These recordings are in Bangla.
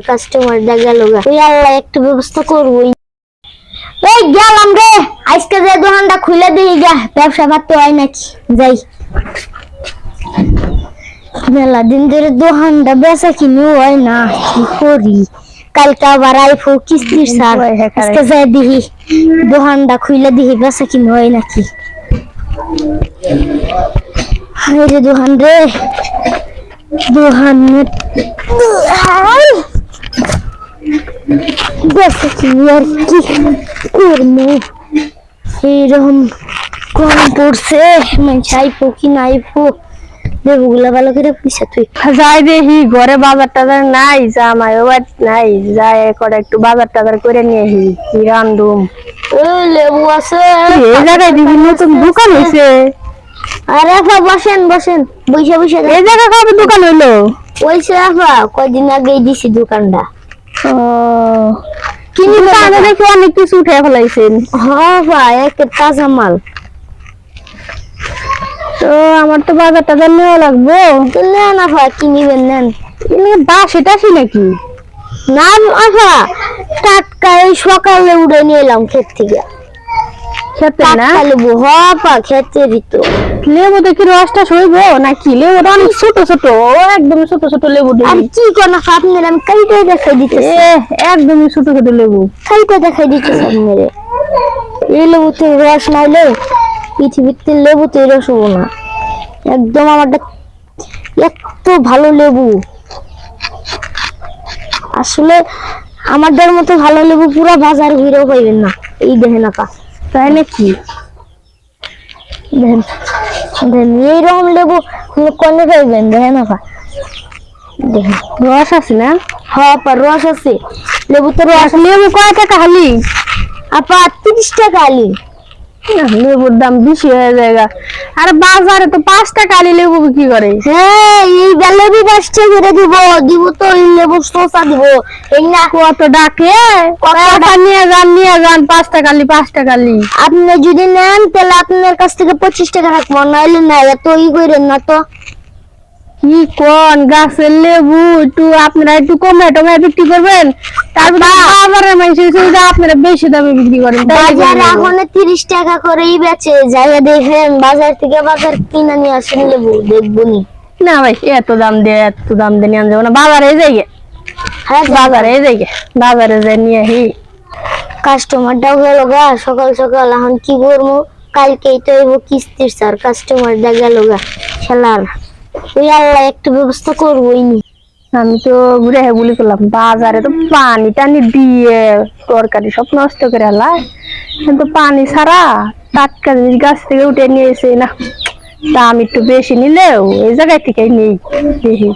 কাস্টমার গেল আল্লাহ একটু ব্যবস্থা এই গেলাম রে আজকে যে দোকানটা খুলে দিই গা ব্যবসা পাতি হয় নাকি? যাই। মেলা দিন ধরে দোকানটা বেচা কিনে হয় না কি করি? কালকে আবার আইফো কিস্তির স্যার আজকে যাই দিহি দোকানটা খুলে দিহি বেচা কিনে হয় নাকি? হায় রে দোকান রে। দোকান হাই বেচা কিনে আর কি করব এইরকম কম পড়ছে মানে আইফো কি না আইফো লেবুগুলা ভালো করে পয়সা তুই। যাই দেখি ঘরে বাজার টাজার নাই জামাই বাদ নাই। যাই করে একটু বাজার টাজার করে নিয়ে আসি কি রান্ধুম। লেবু আছে। এই জায়গায় দেখি নতুন দোকান হয়েছে আরে আপা বসেন বসেন। বসে বসে এই জায়গায় কবে দোকান হইল? ওইসে আপা কয়দিন আগেই দিছি দোকানটা। ও। কিনি দেখি অনেক কিছু উঠে ফেলাইছেন। হ্যাঁ ভাই তাজা মাল। তো আমার তো বাজার টাজার নেওয়া লাগবো। তো নেন আপা কি নিবেন নেন বাসে টাসি নাকি? না টাটকা এই সকালে উড়ে নিয়ে এলাম ক্ষেত থেকে। খেতে না? লেবু হ আপা ক্ষেতের ভিতর লেবু দেখি রসটা সইব? নাকি লেবুটা অনেক ছোট ছোট একদম ছোট ছোট লেবু আর কি কোন আপনার আমি কাইটা দেখাই দিতেছি। এ একদমই ছোট ছোট লেবু। কাইটা দেখাই দিতেছি আপনার এই লেবুতে রস নাইলে পৃথিবীতে লেবুতে রস হব না। একদম আমারটা এত ভালো লেবু। আসলে আমাদের মতো ভালো লেবু পুরো বাজার ঘুরেও পাইবেন না। এই দেখেন আপা। তাই নাকি? দেখেন দেখেন এইরকম লেবু কনে পাইবেন দেখেন আপা। দেখেন রস আছে না? হ্যাঁ আপা রস আছে। লেবুতে রস লেবু কয় টাকা খালি আপা তিরিশ টাকা আলি লেবুর দাম বেশি হয়ে যায়গা আর বাজারে তো পাঁচ টাকা লেবু কি করে। হ্যাঁ এই বেলেবি পাঁচটা করে দিব দিব তো এই লেবু শসা দিব। এই না কত ডাকে? কথা নিয়ে যান নিয়ে যান পাঁচ টাকা লি পাঁচ টাকা লি আপনি যদি নেন তাহলে আপনার কাছ থেকে পঁচিশ টাকা রাখব নাইলে না এত ই করেন না তো। কি কোন গাছের লেবু? একটু আপনারা একটু কমে টমে বিক্রি করবেন? তারপর বাজারে মানুষ এসে আপনারা বেশি দামে বিক্রি করেন বাজার এখন তিরিশ টাকা করেই বেচে যাইয়া দেখেন বাজার থেকে বাজার কিনে নিয়ে আসেন লেবু দেখবনি। না ভাই এত দাম দিয়ে এত দাম দিয়ে নিয়ে যাব না। বাজারে যাইগে হ্যাঁ বাজারে যাই। বাজারে যাই নিয়ে আহি কাস্টমারটাও গেল গা সকাল সকাল এখন কি করব? কালকেই তো কিস্তির স্যার কাস্টমারটা গেল গা খেলার ওই আল্লাহ একটু ব্যবস্থা করবোই নি। আমি তো ঘুরে বলি করলাম বাজারে তো পানি টানি দিয়ে তরকারি সব নষ্ট করে আলাই কিন্তু পানি ছাড়া টাটকা জিনিস গাছ থেকে উঠে নিয়ে এসে না দাম একটু বেশি নিলেও এই জায়গায় থেকে নেই দেখি।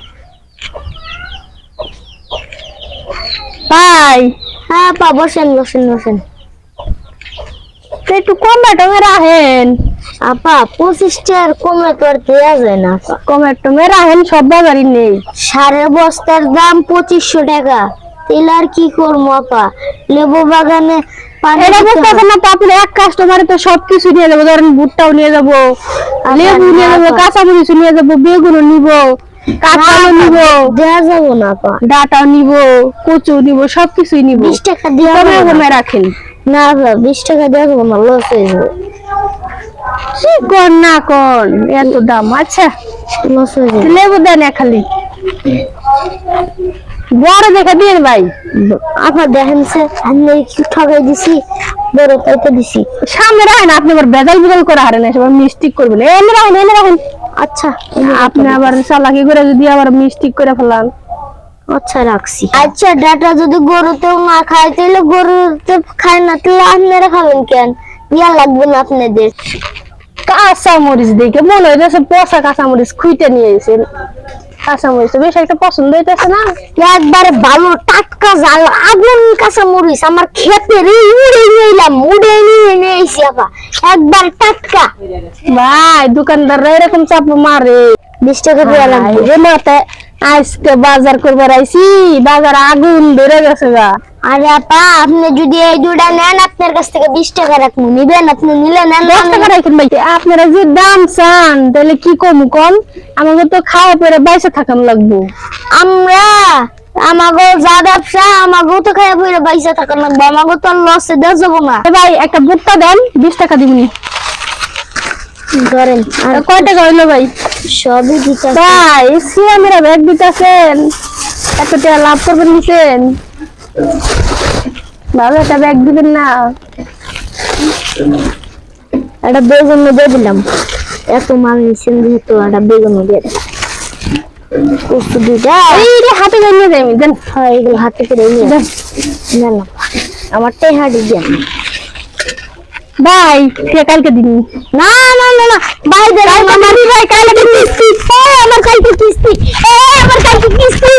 ভাই হ্যাঁ পা বসেন বসেন বসেন। একটু কমে টমে রাখেন আপা পঁচিশটার কমে তো আর দেওয়া যায় না আপা। কমে সব বাজারই নেই। সারের বস্তার দাম পঁচিশশো টাকা। তাহলে আর কি করব আপা? লেবু বাগানে এটা দিতে না তো এক কাস্টমারে তো সবকিছু নিয়ে যাব ধরেন ভুট্টাও নিয়ে যাব লেবু নিয়ে যাব কাঁচামরিচ নিয়ে যাব বেগুনও নিব কাঁচাও নিব দেওয়া যাব না আপা। ডাটাও নিব কচু নিব সবকিছুই নিব। বিশ টাকা। রাখেন। না বিশ টাকা দেওয়া যাব না লস হয়ে যাবে। কি কর না কর এত দাম আচ্ছা। লেবু দেন খালি। বড় দেখে দিন ভাই। আপা দেখেন আমি ঠকাই দিছি বড় পাইতে দিছি। সামনে রাখেন আপনি আবার বেজাল বেজাল করে হারেন মিস্টেক করবেন। এনে রাখেন এনে রাখেন। আচ্ছা আপনি আবার চালাকি করে যদি আবার মিস্টেক করে ফেলান। আচ্ছা রাখছি। আচ্ছা ডাটা যদি গরুতেও না খায় তাহলে গরুতে খায় না তাহলে আপনারা খাবেন কেন? ইয়া লাগবে না আপনাদের। কাঁচা মরিচ দেখে মনে হইতেছে পচা কাঁচা মরিচ খুঁটে নিয়ে এসেছেন কাঁচা মরিচ বেশ একটা পছন্দ হইতেছে না? একবারে ভালো টাটকা জাল আগুন কাঁচা মরিচ আমার খেতে রে উড়ে নিলাম উড়ে নিয়ে নিয়ে এসে আপা একবার টাটকা। ভাই দোকানদাররা এরকম চাপ মারে। বিশ টাকা দিয়ে লাগবে রে মাতে আজকে বাজার করবার আইছি বাজার আগুন ধরে গেছে গা। আরে আপা আপনি যদি এই দুটা নেন আপনার কাছ থেকে বিশ টাকা রাখব। নিবেন আপনি নিলে নেন দশ টাকা রাখেন ভাই আপনারা যে দাম চান তাহলে কি কম কম আমাকে তো খাওয়া পরে বাইসে থাকান লাগবো। আমরা আমাগো যা ব্যবসা আমাগো তো খাইয়া পড়ে বাইসা থাকা লাগবে। আমাগো তো লসে দেওয়া যাব না। ভাই একটা ভুট্টা দেন বিশ টাকা দিবনি ধরেন আর কয় টাকা হইল ভাই? সবই দিতে ভাই সিয়ামেরা ব্যাগ দিতেছেন। এত টাকা লাভ করবেন নিছেন ভালো একটা ব্যাগ দিবেন না। একটা বেগুন দিয়ে দিলাম। এত মাল নিচ্ছেন যেহেতু একটা বেগুন দিয়ে হাতে দেয় দেন। হয় এগুলো হাতে করে নিয়ে দেন। না আমারটাই হাঁটি দিয়ে ভাই সে কালকে দিন না না না না ভাই দে আমার ভাই কালকে কিস্তি। ও আমার কালকে কিস্তি। এ আমার কালকে কিস্তি।